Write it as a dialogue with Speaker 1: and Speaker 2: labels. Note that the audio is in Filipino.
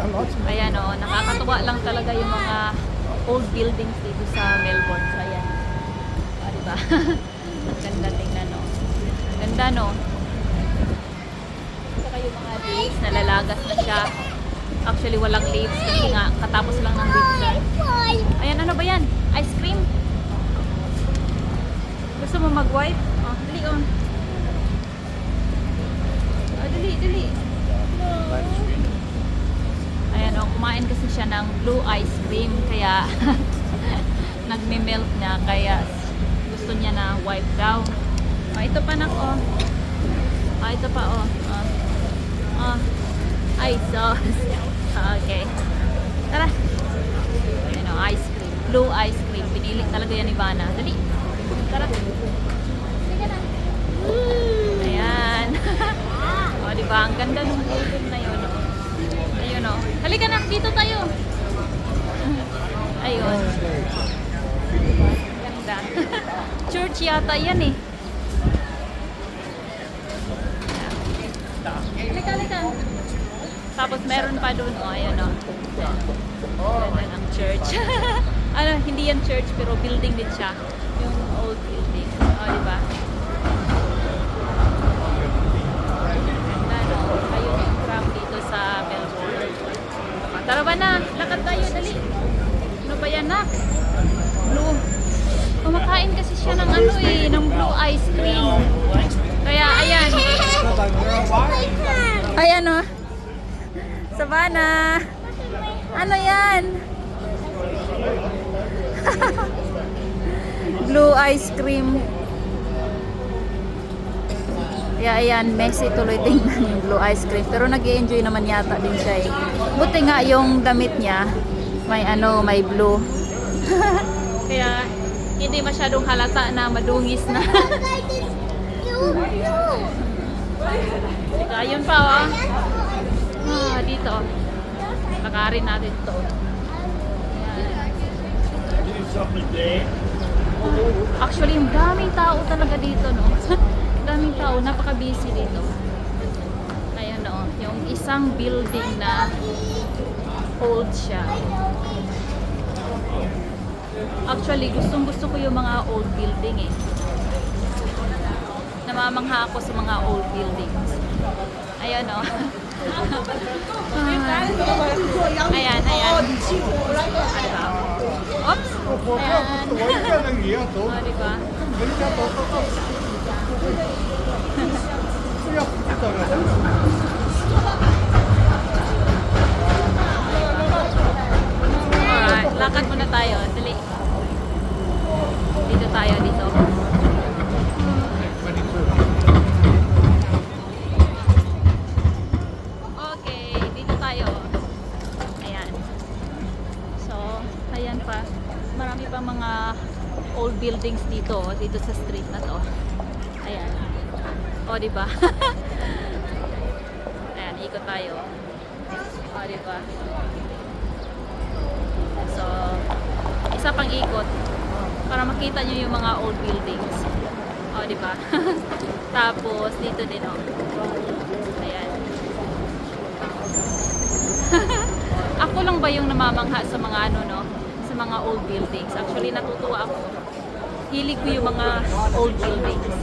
Speaker 1: Ayan o, nakakatuwa lang talaga yung mga old buildings dito sa Melbourne. So, ayan. O, diba? Ang ganda tingnan no. Ganda no. Saka yung mga leaves, nalalagas na siya. Actually, walang leaves kasi nga katapos lang ng winter. Ayan, ano ba yan? Ice cream? Gusto mo mag-wipe? Oh, dali on. Oh, dali, dali. O, kumain kasi siya ng blue ice cream. Kaya, nagme-melt niya. Kaya, gusto niya na wipe daw. Oh, ito pa nak, oh. Oh, ito pa, oh. Oh. oh. Ay, sauce. okay. Tara. Ayan o, ice cream. Blue ice cream. Pinili talaga yan ni Vanna. Dali. Tara. Sige na. Ayan. o, di ba? Ang ganda ng building na yun. Oh. Ayun o. Halika na, dito tayo. Ayun. Ganda. Church yata yan eh. Halika, halika. Tapos meron pa doon, oh, ayan o. Ganda ng church. ano, hindi yan church, pero building din siya. Yung old building. O, oh, di ba? Ganda, no? Ayun dito sa Melbourne. Tara ba na? Lakad tayo, dali. Ba yan, nak? Blue. Kumakain kasi siya ng ano eh, ng blue ice cream. Kaya, ayan. Ayan o. Savannah. Ano yan? blue ice cream. Kaya ayan, messy tuloy tingnan yung blue ice cream. Pero nag enjoy naman yata din siya eh. Buti nga yung damit niya, may ano, may blue. Kaya hindi masyadong halata na madungis na. Sika, yun pa oh. Ah, dito. Lakarin natin to. Actually, yung daming tao talaga dito, no? daming tao, napaka-busy dito. Ayan, no? Yung isang building na old siya. Actually, gustong gusto ko yung mga old building eh. Namamangha ako sa mga old buildings. Ayan, no? ayan, ayan. Ano ba? Oops! Ayan. Oh, di tayo. Dali. Dito tayo, dito. Okay, dito tayo. Ayan. So, ayan pa. Marami pa mga old buildings dito, dito sa street na to. Ayan. O, di ba? Ayan, ikot tayo. O, di ba? So, isa pang ikot para makita nyo yung mga old buildings. O, di ba? Tapos, dito din, o. Ayan. ako lang ba yung namamangha sa mga ano, no? Sa mga old buildings. Actually, natutuwa ako. Hilig ko yung mga old buildings.